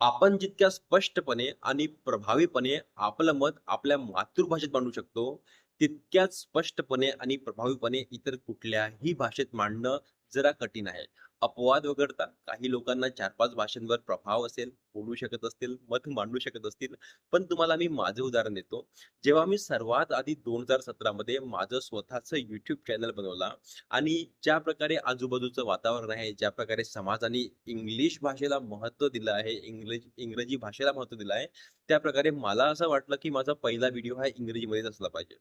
आपण जितक्या स्पष्टपणे आणि प्रभावीपणे आपलं मत आपल्या मातृभाषेत मांडू शकतो, तितक्याच स्पष्टपणे आणि प्रभावीपणे इतर कुठल्याही भाषेत मांडणं जरा कठीण आहे. अपवाद वगळता काही लोकांना 4-5 भाषांवर प्रभाव असेल, बोलू शकत असतील, मत मांडू शकत असतील. पण तुम्हाला मी माझं उदाहरण देतो. जेव्हा मी सर्वात आधी 2017 मध्ये माझं स्वतःचं युट्यूब चॅनल बनवला आणि ज्या प्रकारे आजूबाजूचं वातावरण आहे, ज्या प्रकारे समाजाने इंग्लिश भाषेला महत्त्व दिलं आहे, इंग्रजी इंग्रजी भाषेला महत्त्व दिलं आहे, त्या प्रकारे मला असं वाटलं, की माझा पहिला व्हिडिओ हा इंग्रजीमध्येच असला पाहिजे.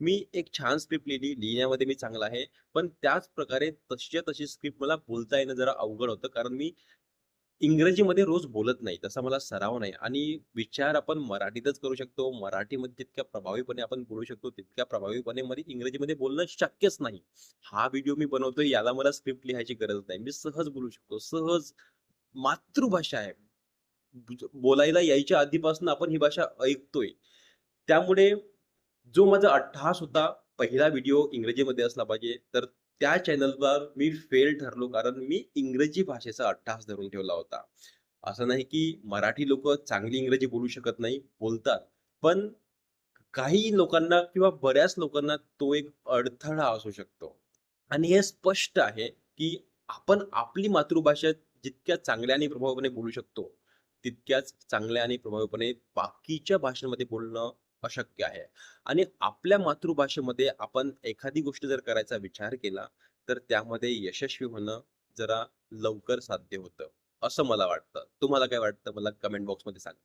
मी एक छान स्क्रिप्ट लिहिली, लिहिण्यामध्ये मी चांगला आहे. पण त्याच प्रकारे तशीच्या तशी स्क्रिप्ट मला बोलता येणं जरा अवघड होतं. कारण मी इंग्रजीमध्ये रोज बोलत नाही. तसा मला सराव नाही आणि विचार आपण मराठीतच करू शकतो. मराठीमध्ये जितक्या प्रभावीपणे आपण बोलू शकतो, तितक्या प्रभावीपणे मध्ये इंग्रजीमध्ये बोलणं शक्यच नाही. हा व्हिडिओ मी बनवतोय याला मला स्क्रिप्ट लिहायची गरज नाही. मी सहज बोलू शकतो. सहज मातृभाषा आहे. बोलायला यायच्या आधीपासून आपण ही भाषा ऐकतोय. त्यामुळे जो माझा अट्टहास होता, पहिला व्हिडिओ इंग्रजीमध्ये असला पाहिजे, तर त्या चॅनलवर मी फेल ठरलो. कारण मी इंग्रजी भाषेचा अट्टास धरून ठेवला होता. असं नाही की मराठी लोक चांगली इंग्रजी बोलू शकत नाही, बोलतात. पण काही लोकांना किंवा बऱ्याच लोकांना तो एक अडथळा असू शकतो. आणि हे स्पष्ट आहे, की आपण आपली मातृभाषा जितक्या चांगल्या आणि प्रभावीपणे बोलू शकतो, तितक्याच चांगल्या आणि प्रभावीपणे बाकीच्या भाषांमध्ये बोलणं अशक्य आहे. आणि आपल्या मातृभाषेमध्ये आपण एखादी गोष्ट जर करायचा विचार केला, तर त्यामध्ये यशस्वी होणं जरा लवकर साध्य होतं, असं मला वाटतं. तुम्हाला काय वाटतं मला कमेंट बॉक्समध्ये सांगा.